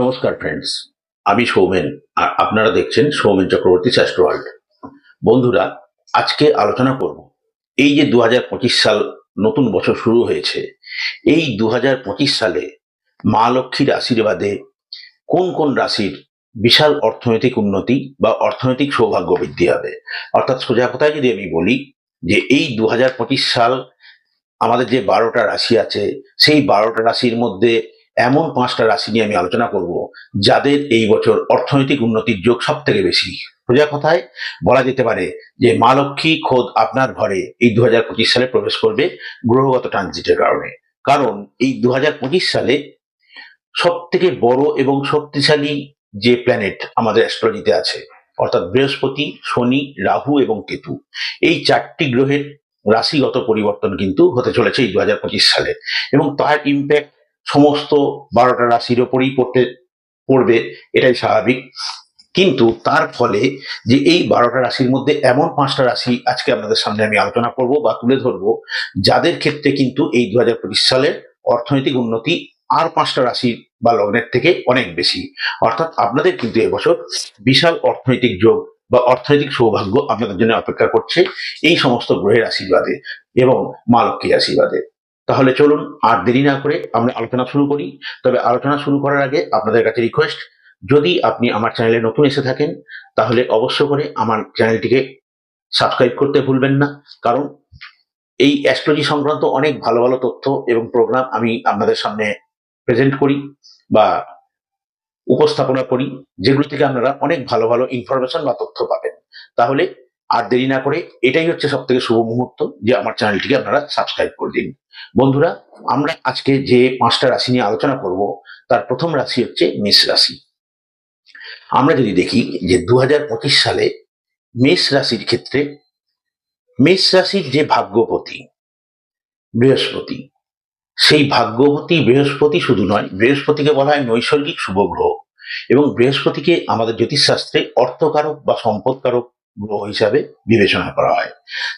নমস্কার ফ্রেন্ডস আমি সৌমেন, আর আপনারা দেখছেন সৌমেন চক্রবর্তী শাস্ত্র ওয়ার্ল্ড বন্ধুরা, আজকে আলোচনা করব। এই যে দু হাজার পঁচিশ সাল নতুন বছর শুরু হয়েছে, এই দু হাজার পঁচিশ সালে মা লক্ষ্মীর আশীর্বাদে কোন কোন রাশির বিশাল অর্থনৈতিক উন্নতি বা অর্থনৈতিক সৌভাগ্য বৃদ্ধি হবে? অর্থাৎ সোজা কথায় যদি আমি বলি যে এই দু হাজার পঁচিশ সাল আমাদের যে বারোটা রাশি আছে, সেই বারোটা রাশির মধ্যে এমন পাঁচটা রাশি নিয়ে আমি আলোচনা করব, যাদের এই বছর অর্থনৈতিক উন্নতির যোগ সব থেকে বেশি। সোজা কথায় বলা যেতে পারে যে মা লক্ষ্মী খোদ আপনার ঘরে এই দু হাজার পঁচিশ সালে প্রবেশ করবে গ্রহগত ট্রানজিটের কারণে। কারণ এই দু হাজার পঁচিশ সালে সব থেকে বড় এবং শক্তিশালী যে প্ল্যানেট আমাদের অ্যাস্ট্রোলজিতে আছে, অর্থাৎ বৃহস্পতি, শনি, রাহু এবং কেতু, এই চারটি গ্রহের রাশিগত পরিবর্তন কিন্তু হতে চলেছে এই দু হাজার পঁচিশ সালে এবং তার ইম্প্যাক্ট সমস্ত বারোটা রাশির ওপরেই পড়তে, পড়বে, এটাই স্বাভাবিক। কিন্তু তার ফলে যে এই বারোটা রাশির মধ্যে এমন পাঁচটা রাশি আজকে আপনাদের সামনে আমি আলোচনা করব বা তুলে ধরবো, যাদের ক্ষেত্রে কিন্তু এই দু সালের অর্থনৈতিক উন্নতি আর পাঁচটা রাশি বা লগ্নের থেকে অনেক বেশি। অর্থাৎ আপনাদের কিন্তু এবছর বিশাল অর্থনৈতিক যোগ বা অর্থনৈতিক সৌভাগ্য আপনাদের জন্য অপেক্ষা করছে এই সমস্ত গ্রহের আশীর্বাদে এবং মা লক্ষ্মীর আশীর্বাদে। তাহলে চলুন আর দেরি না করে আমরা আলোচনা শুরু করি। তবে আলোচনা শুরু করার আগে আপনাদের কাছে রিকোয়েস্ট যদি আপনি আমার চ্যানেলে নতুন এসে থাকেন, তাহলে অবশ্য করে আমার চ্যানেলটিকে সাবস্ক্রাইব করতে ভুলবেন না। কারণ এই অ্যাস্ট্রোলজি সংক্রান্ত অনেক ভালো ভালো তথ্য এবং প্রোগ্রাম আমি আপনাদের সামনে প্রেজেন্ট করি বা উপস্থাপনা করি, যেগুলো থেকে আপনারা অনেক ভালো ভালো ইনফরমেশন বা তথ্য পাবেন। তাহলে আর দেরি না করে এটাই হচ্ছে সব থেকে শুভ মুহূর্ত যে আমার চ্যানেলটিকে আপনারা সাবস্ক্রাইব করে দিন। বন্ধুরা, আমরা আজকে যে পাঁচটা রাশি নিয়ে আলোচনা করব, তার প্রথম রাশি হচ্ছে মেষ রাশি। আমরা যদি দেখি যে দু হাজার পঁচিশ সালে মেষ রাশির ক্ষেত্রে মেষ রাশির যে ভাগ্যপতি, বৃহস্পতি, সেই ভাগ্যবতী বৃহস্পতি শুধু নয়, বৃহস্পতিকে বলা হয় নৈসর্গিক শুভ গ্রহ এবং বৃহস্পতিকে আমাদের জ্যোতিষশাস্ত্রে অর্থকারক বা সম্পদকারক গ্রহ হিসাবে বিবেচনা করা হয়।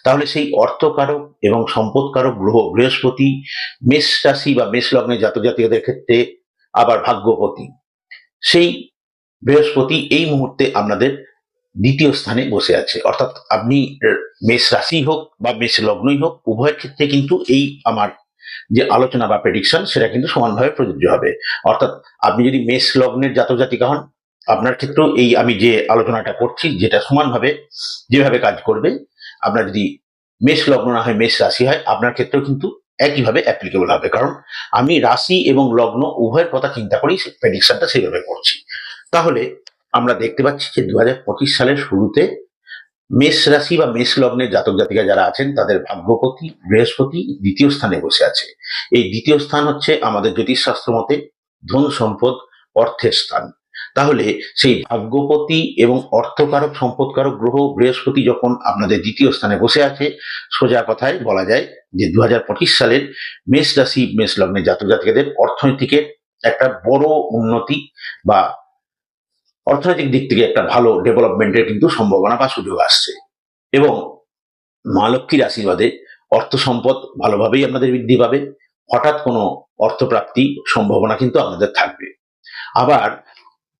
তাহলে সেই অর্থকারক এবং সম্পদকারক গ্রহ বৃহস্পতি, মেষ রাশি বা মেষ লগ্নে জাতক জাতিকাদের ক্ষেত্রে আবার ভাগ্যপতি। সেই বৃহস্পতি এই মুহূর্তে আপনাদের দ্বিতীয় স্থানে বসে আছে। অর্থাৎ আপনি মেষ রাশি হোক বা মেষ লগ্নই হোক উভয়ের ক্ষেত্রে কিন্তু এই আমার যে আলোচনা বা প্রেডিকশন সেটা কিন্তু সমানভাবে প্রযোজ্য হবে। অর্থাৎ আপনি যদি মেষ লগ্নের জাতক জাতিকা হন আপনার ক্ষেত্রেও এই আমি যে আলোচনাটা করছি, যেটা সমানভাবে যেভাবে কাজ করবে, আপনার যদি মেষ লগ্ন না হয়, মেষ রাশি হয়, আপনার ক্ষেত্রেও কিন্তু একইভাবে অ্যাপ্লিকেবল হবে। কারণ আমি রাশি এবং লগ্ন উভয়ের কথা চিন্তা করেই প্রেডিকশনটা সেইভাবে করছি। তাহলে আমরা দেখতে পাচ্ছি যে দু হাজার পঁচিশ সালের শুরুতে মেষ রাশি বা মেষ লগ্নের জাতক জাতিকা যারা আছেন, তাদের ভাগ্যপতি বৃহস্পতি দ্বিতীয় স্থানে বসে আছে। এই দ্বিতীয় স্থান হচ্ছে আমাদের জ্যোতিষশাস্ত্র মতে ধন সম্পদ অর্থের স্থান। তাহলে সেই ভাগ্যপতি এবং অর্থকারক, সম্পদকারক গ্রহ বৃহস্পতি যখন আপনাদের দ্বিতীয় স্থানে বসে আছে, সোজা কথায় বলা যায় যে দু সালের মেষ রাশি, মেষ লগ্নের জাতক জাতিকাদের অর্থনীতিকে একটা বড় উন্নতি বা অর্থনৈতিক দিক থেকে একটা ভালো ডেভেলপমেন্টের কিন্তু সম্ভাবনা বা সুযোগ আসছে। এবং মা লক্ষ্মীর আশীর্বাদে অর্থ সম্পদ ভালোভাবেই আপনাদের বৃদ্ধি পাবে। হঠাৎ কোনো অর্থপ্রাপ্তি সম্ভাবনা কিন্তু আপনাদের থাকবে। আবার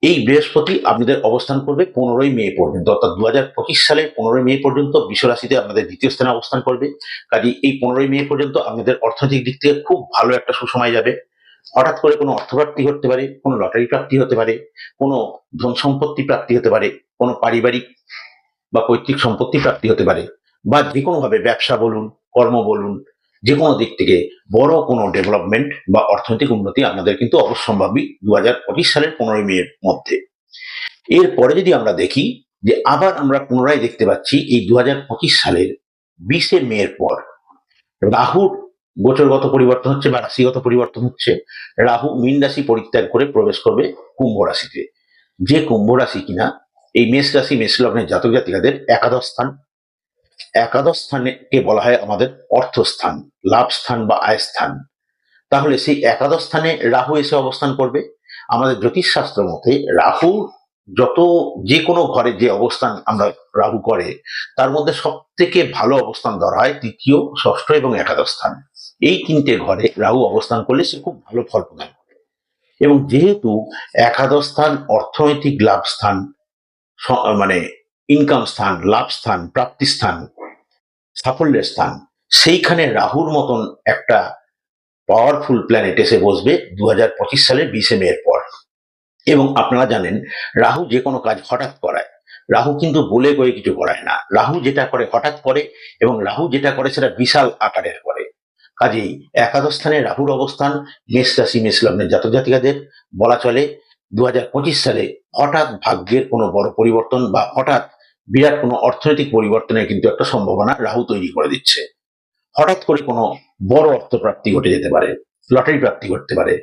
এই বৃহস্পতি আপনাদের অবস্থান করবে পনেরোই মে পর্যন্ত, অর্থাৎ দু হাজার পঁচিশ সালের পনেরোই মে পর্যন্ত বিশ্বরাশিতে আপনাদের দ্বিতীয় স্থানে অবস্থান করবে। কাজে এই পনেরোই মে পর্যন্ত আপনাদের অর্থনৈতিক দিক থেকে খুব ভালো একটা সুসময় যাবে। হঠাৎ করে কোনো অর্থপ্রাপ্তি হতে পারে, কোনো লটারি প্রাপ্তি হতে পারে, কোনো ধন সম্পত্তি প্রাপ্তি হতে পারে, কোনো পারিবারিক বা পৈতৃক সম্পত্তি প্রাপ্তি হতে পারে, বা যে কোনোভাবে ব্যবসা বলুন, কর্ম বলুন যে কোনো দিক থেকে বড় কোনো ডেভেলপমেন্ট বা অর্থনৈতিক উন্নতি আপনাদের কিন্তু অবশ্যম্ভাবী দু হাজার পঁচিশ সালের পনেরোই মেয়ের মধ্যে। এরপরে যদি আমরা দেখি যে আবার আমরা পুনরায় দেখতে পাচ্ছি এই দু হাজার পঁচিশ সালের বিশে মেয়ের পর। রাহুর গোচরগত পরিবর্তন হচ্ছে বা রাশিগত পরিবর্তন হচ্ছে। রাহু মীন রাশি পরিত্যাগ করে প্রবেশ করবে কুম্ভ রাশিতে। যে কুম্ভ রাশি কিনা, এই মেষ রাশি, মেষ লগ্নের জাতক জাতিকাদের একাদশ স্থান। একাদশ স্থানকে বলা হয় আমাদের অর্থস্থান লাভ স্থান বা আয় স্থান তাহলে সেই একাদশ স্থানে রাহু এসে অবস্থান করবে। আমাদের জ্যোতিষশাস্ত্র মতে রাহু যত যে কোনো ঘরে যে অবস্থান আমরা রাহু করে, তার মধ্যে সব থেকে ভালো অবস্থান ধরা হয় তৃতীয়, ষষ্ঠ এবং একাদশ স্থান। এই তিনটে ঘরে রাহু অবস্থান করলে সে খুব ভালো ফল প্রদান করে। এবং যেহেতু একাদশ স্থান অর্থনৈতিক লাভ স্থান মানে ইনকাম স্থান, লাভ স্থান, প্রাপ্তি স্থান, সাফল্যের স্থান, সেইখানে রাহুর মতন একটা পাওয়ারফুল প্ল্যানেট এসে বসবে দু হাজার পঁচিশ সালের বিশে মের পর। এবং আপনারা জানেন, রাহু যে কোনো কাজ হঠাৎ করায়। রাহু কিন্তু বলে কয়ে কিছু করায় না। রাহু যেটা করে হঠাৎ করে এবং রাহু যেটা করে সেটা বিশাল আকারের করে। কাজেই একাদশ স্থানে রাহুর অবস্থান, মেষ রাশি, মেষ লগ্নের জাতক জাতিকাদের বলা চলে। দু হাজার পঁচিশ সালে হঠাৎ ভাগ্যের কোনো বড় পরিবর্তন বা হঠাৎ বিরাট কোনো অর্থনৈতিক পরিবর্তনের কিন্তু একটা সম্ভাবনা রাহু তৈরি করে দিচ্ছে। হঠাৎ করে কোনো বড় অর্থ প্রাপ্তি ঘটে যেতে পারে, লটারি প্রাপ্তি ঘটতে পারে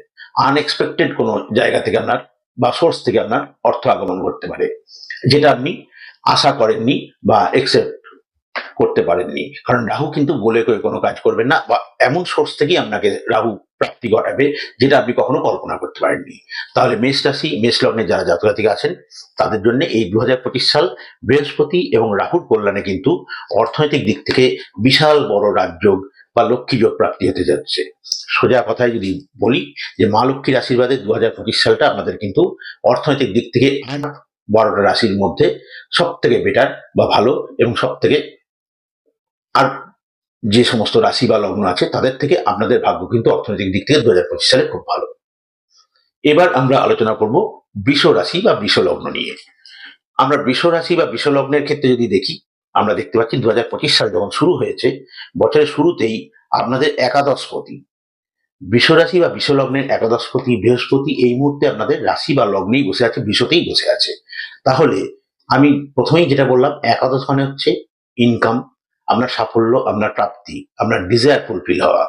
আনএক্সপেক্টেড কোনো জায়গা থেকে আপনার বা সোর্স থেকে আপনার অর্থ আগমন করতে পারে, যেটা আপনি আশা করেননি বা একসেপ্ট করতে পারেননি। কারণ রাহু কিন্তু বলে করে কোনো কাজ করবেন না বা এমন সোর্স থেকেই আপনাকে রাহু প্রাপ্তি ঘটাবে যেটা আপনি কখনো কল্পনা করতে পারেননি। তাহলে মেষ রাশি, মেষ লগ্নে যারা জাতকাতিক আছেন, তাদের জন্য এই দু সাল বৃহস্পতি এবং রাহুর কল্যাণে কিন্তু অর্থনৈতিক দিক থেকে বিশাল বড় রাজযোগ বা লক্ষ্মী যোগ প্রাপ্তি হতে যাচ্ছে। সোজা কথায় যদি বলি যে মা লক্ষ্মীর আশীর্বাদে দু হাজার পঁচিশ সালটা আমাদের কিন্তু অর্থনৈতিক দিক থেকে বারোটা রাশির মধ্যে সব থেকে বেটার বা ভালো এবং সব থেকে আর যে সমস্ত রাশি বা লগ্ন আছে, তাদের থেকে আপনাদের ভাগ্য কিন্তু অর্থনৈতিক দিক থেকে দু হাজার পঁচিশ সালে খুব ভালো। এবার আমরা আলোচনা করব বৃষ রাশি বা বৃষ লগ্ন নিয়ে। আমরা বৃষ রাশি বা বৃষ লগ্নের ক্ষেত্রে যদি দেখি, আমরা দেখতে পাচ্ছি দু সাল যখন শুরু হয়েছে, বছরের শুরুতেই আপনাদের একাদশপতি বিশ্বরাশি বা বিশ্বলগ্নের একাদশপতি বৃহস্পতি এই মুহূর্তে আপনাদের রাশি বা লগ্নেই বসে আছে বিশ্বতেই বসে আছে। তাহলে আমি প্রথমেই যেটা বললাম, একাদশ মানে হচ্ছে ইনকাম আপনার সাফল্য আপনার প্রাপ্তি আপনার ডিজায়ার ফুলফিল হওয়া।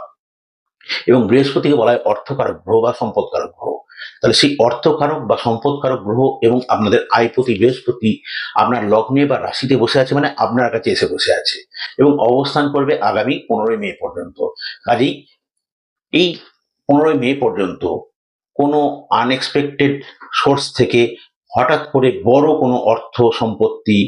এবং বৃহস্পতিকে বলা হয় অর্থকারক গ্রহ বা সম্পদকারক গ্রহ। তাহলে সেই অর্থকারক বা সম্পদকারক গ্রহ এবং আপনাদের আয়পতি বৃহস্পতি আপনার লগ্নে বা রাশিতে বসে আছে মানে আপনার কাছে এসে বসে আছে এবং অবস্থান করবে আগামী পনেরোই মে পর্যন্ত। কাজেই এই পনেরোই মে পর্যন্ত কোনো আনএক্সপেক্টেড সোর্স থেকে হঠাৎ করে বড় কোনো অর্থ সম্পত্তি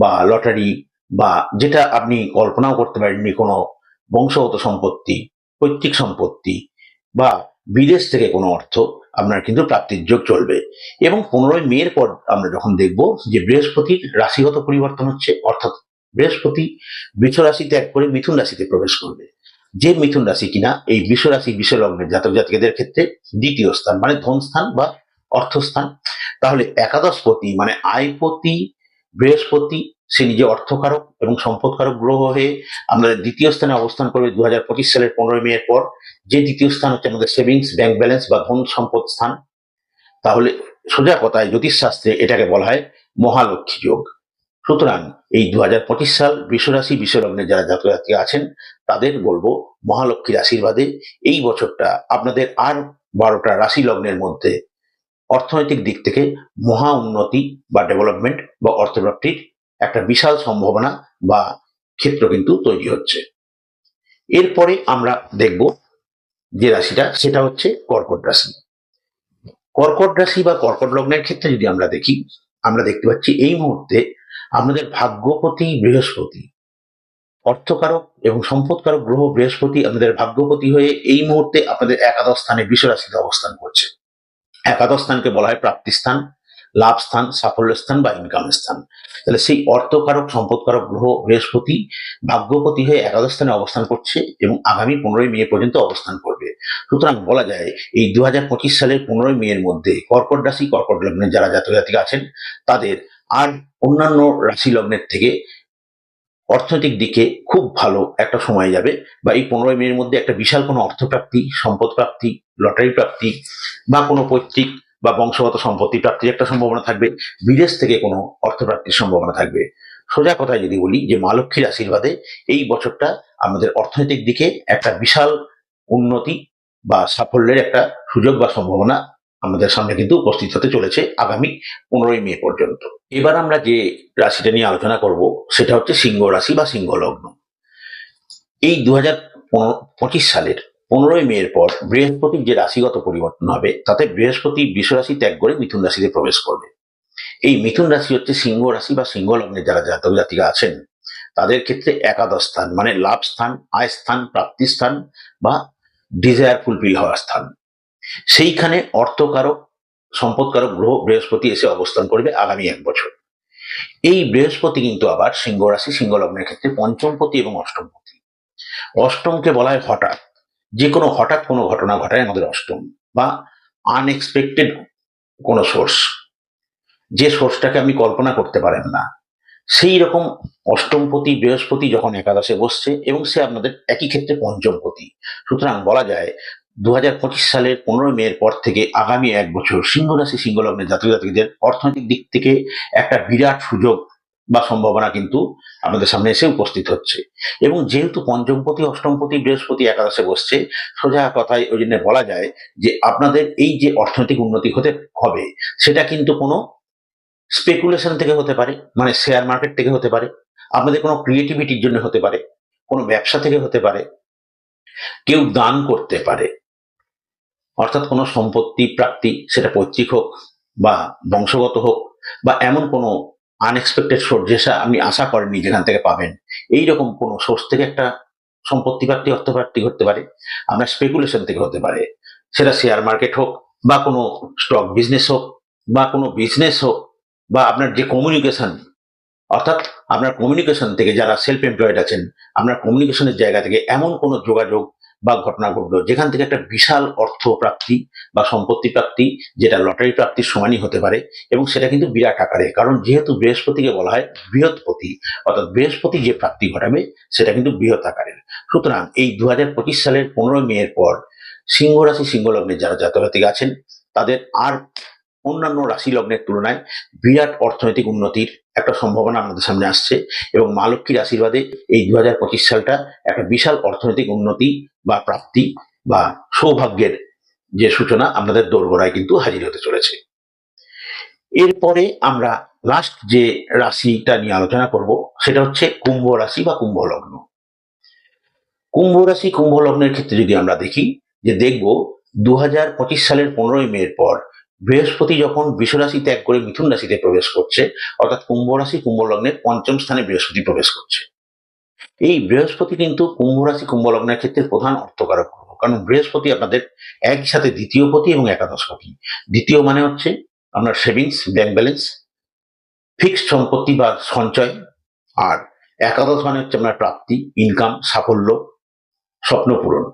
বা লটারি বা যেটা আপনি কল্পনাও করতে পারেননি, কোনো বংশগত সম্পত্তি, পৈতৃক সম্পত্তি বা বিদেশ থেকে কোনো অর্থ, আপনার কিন্তু প্রাপ্তির যোগ চলবে। এবং পনেরোই মের পর আমরা যখন দেখব যে বৃহস্পতির রাশিগত পরিবর্তন হচ্ছে, অর্থাৎ বৃহস্পতি বৃষ রাশি ত্যাগ করে মিথুন রাশিতে প্রবেশ করবে। যে মিথুন রাশি কিনা, এই বিশ্ব রাশি, বিশ্ব লগ্নের জাতক জাতিকাদের ক্ষেত্রে দ্বিতীয় স্থান মানে ধন স্থান বা অর্থস্থান তাহলে একাদশপতি মানে আয়পতি বৃহস্পতি, সে নিজে অর্থকারক এবং সম্পদকারক গ্রহ হয়ে আমাদের দ্বিতীয় স্থানে অবস্থান করবে দু হাজার পঁচিশ সালের পনেরোই মে এর পর। যে দ্বিতীয় স্থান হচ্ছে আমাদের সেভিংস ব্যাংক ব্যালেন্স বা ধন সম্পদ স্থান। তাহলে সোজা কথায় জ্যোতিষশাস্ত্রে এটাকে বলা হয় মহালক্ষ্মী যোগ। সুতরাং এই দু হাজার পঁচিশ সাল বিশ্বরাশি, বিশ্বলগ্নে যারা জাতক জাতি আছেন, তাদের বলব মহালক্ষ্মীর আশীর্বাদে এই বছরটা আপনাদের আর বারোটা রাশি লগ্নের মধ্যে অর্থনৈতিক দিক থেকে মহা উন্নতি বা ডেভেলপমেন্ট বা অর্থপ্রাপ্তির একটা বিশাল সম্ভাবনা বা ক্ষেত্র কিন্তু তৈরি হচ্ছে। এরপরে আমরা দেখব যে রাশিটা, সেটা হচ্ছে কর্কট রাশি। কর্কট রাশি বা কর্কট লগ্নের ক্ষেত্রে যদি আমরা দেখি, আমরা দেখতে পাচ্ছি এই মুহূর্তে আমাদের ভাগ্যপতি বৃহস্পতি। অর্থকারক এবং সম্পদকারক গ্রহ বৃহস্পতি আমাদের ভাগ্যপতি হয়ে এই মুহূর্তে আপনাদের একাদশ স্থানে বিশ্বরাশিতে অবস্থান করছে। একাদশ স্থানকে বলা হয় প্রাপ্তি স্থান লাভ স্থান, সাফল্য স্থান বা ইনকাম স্থান। তাহলে সেই অর্থকারক, সম্পদকারক গ্রহ বৃহস্পতি ভাগ্যপতি হয়ে একাদশ স্থানে অবস্থান করছে এবং আগামী পনেরোই মে পর্যন্ত অবস্থান করবে। সুতরাং বলা যায়, এই দু হাজার পঁচিশ সালের পনেরোই মে এর মধ্যে কর্কট রাশি, কর্কট লগ্নের যারা জাতক জাতিকা আছেন, তাদের আর অন্যান্য রাশি লগ্নের থেকে অর্থনৈতিক দিকে খুব ভালো একটা সময় যাবে বা এই পনেরোই মের মধ্যে একটা বিশাল কোনো অর্থপ্রাপ্তি সম্পদ প্রাপ্তি লটারি প্রাপ্তি বা কোনো পৈতৃক বা বংশগত সম্পত্তি প্রাপ্তির একটা সম্ভাবনা থাকবে, বিদেশ থেকে কোনো অর্থপ্রাপ্তির সম্ভাবনা থাকবে। সোজা কথায় যদি বলি যে মা লক্ষ্মীর আশীর্বাদে এই বছরটা আমাদের অর্থনৈতিক দিকে একটা বিশাল উন্নতি বা সাফল্যের একটা সুযোগ বা সম্ভাবনা আমাদের সামনে কিন্তু উপস্থিত হতে চলেছে আগামী পনেরোই মে পর্যন্ত। এবার আমরা যে রাশিটা নিয়ে আলোচনা করব, সেটা হচ্ছে সিংহ রাশি বা সিংহ লগ্ন এই দু হাজার পঁচিশ সালের পনেরোই মে এর পর বৃহস্পতির যে রাশিগত পরিবর্তন হবে, তাতে বৃহস্পতি বৃষ রাশি ত্যাগ করে মিথুন রাশিতে প্রবেশ করবে। এই মিথুন রাশি হচ্ছে সিংহ রাশি বা সিংহ লগ্নে যারা জাতক জাতিকা আছেন, তাদের ক্ষেত্রে একাদশ স্থান মানে লাভ স্থান, আয় স্থান প্রাপ্তি স্থান বা ডিজায়ার ফুলফিল হওয়ার স্থান। সেইখানে অর্থকারক, সম্পদকারক গ্রহ বৃহস্পতি এসে অবস্থান করবে আগামী এক বছর। এই বৃহস্পতি কিন্তু আবার সিংহ রাশি, সিংহ লগ্নের ক্ষেত্রে পঞ্চমপতি এবং অষ্টমপতি। অষ্টমকে বলা হয় হঠাৎ। যে কোনো হঠাৎ কোনো ঘটনা ঘটায় আমাদের অষ্টম বা আনএক্সপেক্টেড কোনো সোর্স যে সোর্সটাকে আমি কল্পনা করতে পারেন না। সেই রকম অষ্টমপতি, বৃহস্পতি যখন একাদশে বসছে এবং সে আপনাদের একই ক্ষেত্রে পঞ্চমপতি। সুতরাং বলা যায় দু হাজার পঁচিশ সালের পনেরোই মেয়ের পর থেকে আগামী এক বছর সিংহ রাশি সিংহ লগ্নের জাতক জাতিকদের অর্থনৈতিক দিক থেকে একটা বিরাট সুযোগ বা সম্ভাবনা কিন্তু আমাদের সামনে এসে উপস্থিত হচ্ছে। এবং যেহেতু পঞ্চমপতি, অষ্টমপতি, বৃহস্পতি একাদশে বসছে, সোজা কথায় ওই জন্য বলা যায় যে আপনাদের এই যে অর্থনৈতিক উন্নতি হতে হবে, সেটা কিন্তু কোনো স্পেকুলেশন থেকে হতে পারে মানে শেয়ার মার্কেট থেকে হতে পারে, আপনাদের কোনো ক্রিয়েটিভিটির জন্য হতে পারে, কোনো ব্যবসা থেকে হতে পারে, কেউ দান করতে পারে। অর্থাৎ কোনো সম্পত্তি, প্রাপ্তি সেটা পৈতৃক হোক বা বংশগত হোক বা এমন কোনো আনএক্সপেক্টেড সোর্স যেটা আপনি আশা করেননি যেখান থেকে পাবেন। এই রকম কোনো সোর্স থেকে একটা সম্পত্তি, প্রাপ্তি অর্থ প্রাপ্তি করতে পারে। আপনার স্পেকুলেশন থেকে হতে পারে। সেটা শেয়ার মার্কেট হোক বা কোনো স্টক বিজনেস হোক বা কোনো বিজনেস হোক বা আপনার যে কমিউনিকেশন অর্থাৎ আপনার কমিউনিকেশন থেকে যারা সেলফ এমপ্লয়েড আছেন, আপনার কমিউনিকেশনের জায়গা থেকে এমন কোনো যোগাযোগ বা ঘটনা ঘটলো, যেখান থেকে একটা বিশাল অর্থ প্রাপ্তি বা সম্পত্তি প্রাপ্তি, যেটা লটারি প্রাপ্তির সমানই হতে পারে, এবং সেটা কিন্তু বিরাট আকারে কারণ যেহেতু বৃহস্পতিকে বলা হয় বৃহৎপতি, অর্থাৎ বৃহস্পতি যে প্রাপ্তি ঘটাবে, সেটা কিন্তু বৃহৎ আকারের। সুতরাং এই দু হাজার পঁচিশ সালের পনেরোই মেয়ের পর সিংহ রাশি সিংহ লগ্নে যারা জাতকাতিক আছেন, তাদের আর অন্যান্য রাশি লগ্নের তুলনায় বিরাট অর্থনৈতিক উন্নতির একটা সম্ভাবনা আমাদের সামনে আসছে এবং মা লক্ষ্মীর আশীর্বাদে এই দু হাজার পঁচিশ সালটা একটা বিশাল অর্থনৈতিক উন্নতি বা প্রাপ্তি বা সৌভাগ্যের যে সূচনা আপনাদের দোরগোড়ায় কিন্তু হাজির হতে চলেছে। এরপরে আমরা লাস্ট যে রাশিটা নিয়ে আলোচনা করব সেটা হচ্ছে কুম্ভ রাশি বা কুম্ভ লগ্ন। কুম্ভ রাশি, কুম্ভ লগ্নের ক্ষেত্রে যদি আমরা দেখি যে দেখব দু হাজার পঁচিশ সালের পনেরোই মের পর বৃহস্পতি যখন বিশ্বরাশি ত্যাগ করে মিথুন রাশিতে প্রবেশ করছে, অর্থাৎ কুম্ভ রাশি, কুম্ভ পঞ্চম স্থানে বৃহস্পতি প্রবেশ করছে। এই বৃহস্পতি কিন্তু কুম্ভ রাশি, কুম্ভ লগ্নের ক্ষেত্রে প্রধান অর্থকারক কারণ বৃহস্পতি আপনাদের একই সাথে দ্বিতীয় পতি এবং একাদশ পতি। দ্বিতীয় মানে হচ্ছে আপনার সেভিংস, ব্যাংক ব্যালেন্স, ফিক্সড সম্পত্তি বা সঞ্চয়। আর একাদশ মানে হচ্ছে আপনার প্রাপ্তি, ইনকাম, সাফল্য, স্বপ্ন পূরণ।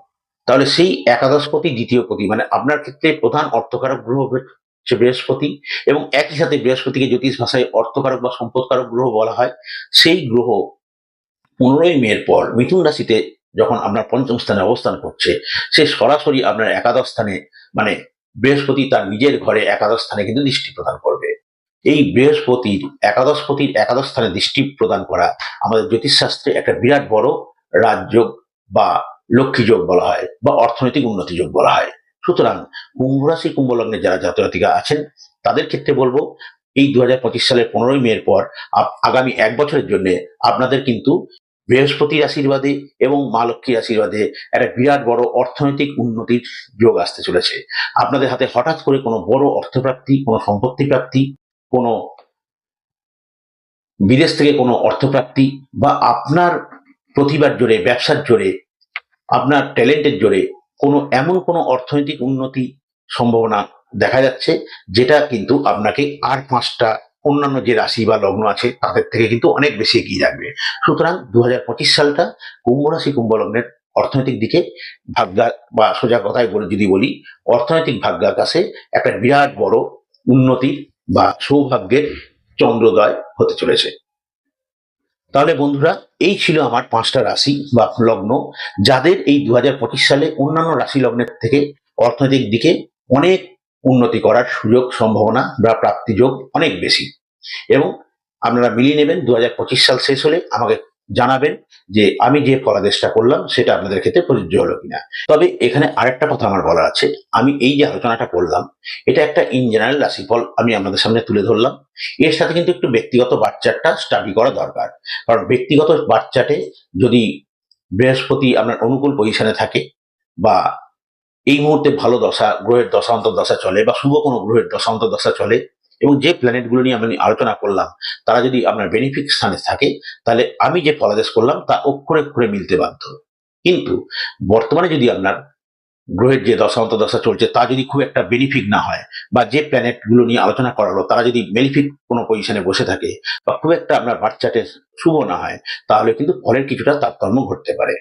তাহলে সেই একাদশপতি দ্বিতীয় পতি মানে আপনার ক্ষেত্রে প্রধান অর্থকারক গ্রহ হচ্ছে বৃহস্পতি এবং একই সাথে বৃহস্পতিকে জ্যোতিষ ভাষায় অর্থকারক বা সম্পদকারক গ্রহ বলা হয়। সেই গ্রহ পনেরোই মের পর মিথুন রাশিতে যখন আপনার পঞ্চম স্থানে অবস্থান করছে, সে সরাসরি আপনার একাদশ স্থানে মানে বৃহস্পতি তার নিজের ঘরে একাদশ স্থানে কিন্তু দৃষ্টি প্রদান করবে। এই বৃহস্পতির একাদশপতির একাদশ স্থানে দৃষ্টি প্রদান করা আমাদের জ্যোতিষশাস্ত্রে একটা বিরাট বড় রাজযোগ বা লক্ষ্মী যোগ বলা হয় বা অর্থনৈতিক উন্নতি যোগ বলা হয়। সুতরাং কুম্ভ রাশি, কুম্ভ লগ্নে যারা জাতজাতিকা আছেন, তাদের ক্ষেত্রে বলব, এই দু হাজার পঁচিশ সালের পনেরোই মেয়ের পর আগামী এক বছরের জন্য আপনাদের কিন্তু বৃহস্পতির আশীর্বাদে এবং মা লক্ষ্মীর আশীর্বাদে একটা বিরাট বড় অর্থনৈতিক উন্নতির যোগ আসতে চলেছে। আপনাদের হাতে হঠাৎ করে কোনো বড় অর্থপ্রাপ্তি, কোনো সম্পত্তি প্রাপ্তি কোনো বিদেশ থেকে কোনো অর্থপ্রাপ্তি বা আপনার প্রতিভার জোরে, ব্যবসার জোরে, আপনার ট্যালেন্টের জোরে কোনো এমন কোনো অর্থনৈতিক উন্নতি সম্ভাবনা দেখা যাচ্ছে, যেটা কিন্তু আপনাকে আর পাঁচটা অন্যান্য যে রাশি বা লগ্ন আছে, তাদের থেকে কিন্তু অনেক বেশি এগিয়ে রাখবে। সুতরাং দু হাজার পঁচিশ সালটা কুম্ভ রাশি, কুম্ভ লগ্নের অর্থনৈতিক দিকে ভাগ্যা বা সোজা কথায় বলে যদি বলি, অর্থনৈতিক ভাগ্যাকাশে একটা বিরাট বড় উন্নতি বা সৌভাগ্যের চন্দ্রোদয় হতে চলেছে। তাহলে বন্ধুরা, এই ছিল আমার পাঁচটা রাশি বা লগ্ন, যাদের এই দু হাজার পঁচিশ সালে অন্যান্য রাশি লগ্নের থেকে অর্থনৈতিক দিকে অনেক উন্নতি করার সুযোগ, সম্ভাবনা বা প্রাপ্তিযোগ অনেক বেশি। এবং আপনারা মিলিয়ে নেবেন দু হাজার পঁচিশ সাল শেষ হলে আমাকে জানাবেন যে আমি যে ফলাদেশটা করলাম, সেটা আপনাদের ক্ষেত্রে প্রযোজ্য হলো কিনা। তবে এখানে আরেকটা কথা আমার বলার আছে। আমি এই যে আলোচনাটা করলাম, এটা একটা ইন জেনারেল রাশিফল আমি আপনাদের সামনে তুলে ধরলাম। এর সাথে কিন্তু একটু ব্যক্তিগত বাচ্চাটা স্টাডি করা দরকার। কারণ ব্যক্তিগত বাচ্চাটে যদি বৃহস্পতি আপনার অনুকূল পজিশনে থাকে বা এই মুহূর্তে ভালো দশা, গ্রহের দশান্তর দশা চলে বা শুভ কোনো গ্রহের দশান্তর দশা চলে এবং যে প্ল্যানেটগুলো নিয়ে আমি আলোচনা করলাম, তারা যদি আপনার বেনিফিট স্থানে থাকে, তাহলে আমি যে ফলাদেশ করলাম, তা অক্ষরে অক্ষরে মিলতে বাধ্য। কিন্তু বর্তমানে যদি আপনার গ্রহের যে দশা অন্তদশা চলছে, তা যদি খুব একটা বেনিফিক না হয়, বা যে প্ল্যানেটগুলো নিয়ে আলোচনা করা হলো তারা যদি মেলিফিক কোনো পজিশনে বসে থাকে, বা খুব একটা আপনার বাচ্চাটে শুভ না হয়, তাহলে কিন্তু ফলের কিছুটা তারতম্য ঘটতে পারে।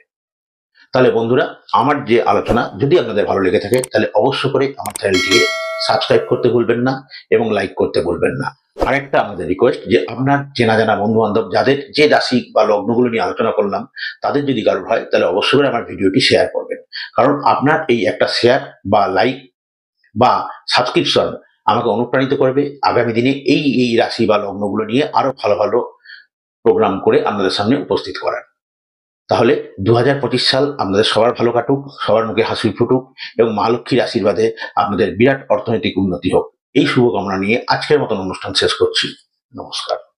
তাহলে বন্ধুরা, আমার যে আলোচনা, যদি আপনাদের ভালো লেগে থাকে, তাহলে অবশ্য করে আমার চ্যানেলটিকে সাবস্ক্রাইব করতে ভুলবেন না এবং লাইক করতে ভুলবেন না। আরেকটা আমাদের রিকোয়েস্ট যে আপনার চেনা জানা বন্ধু বান্ধব যাদের যে রাশি বা লগ্নগুলো নিয়ে আলোচনা করলাম, তাদের যদি কারোর হয়, তাহলে অবশ্যই করে আমার ভিডিওটি শেয়ার করবেন। কারণ আপনার এই একটা শেয়ার বা লাইক বা সাবস্ক্রিপশন আমাকে অনুপ্রাণিত করবে। আগামী দিনে এই এই রাশি বা লগ্নগুলো নিয়ে আরও ভালো ভালো প্রোগ্রাম করে আপনাদের সামনে উপস্থিত করার। তাহলে দু হাজার পঁচিশ সাল আপনাদের সবার ভালো কাটুক, সবার মুখে হাসি ফুটুক এবং মা লক্ষ্মীর আশীর্বাদে আপনাদের বিরাট অর্থনৈতিক উন্নতি হোক। এই শুভকামনা নিয়ে আজকের মতন অনুষ্ঠান শেষ করছি। নমস্কার।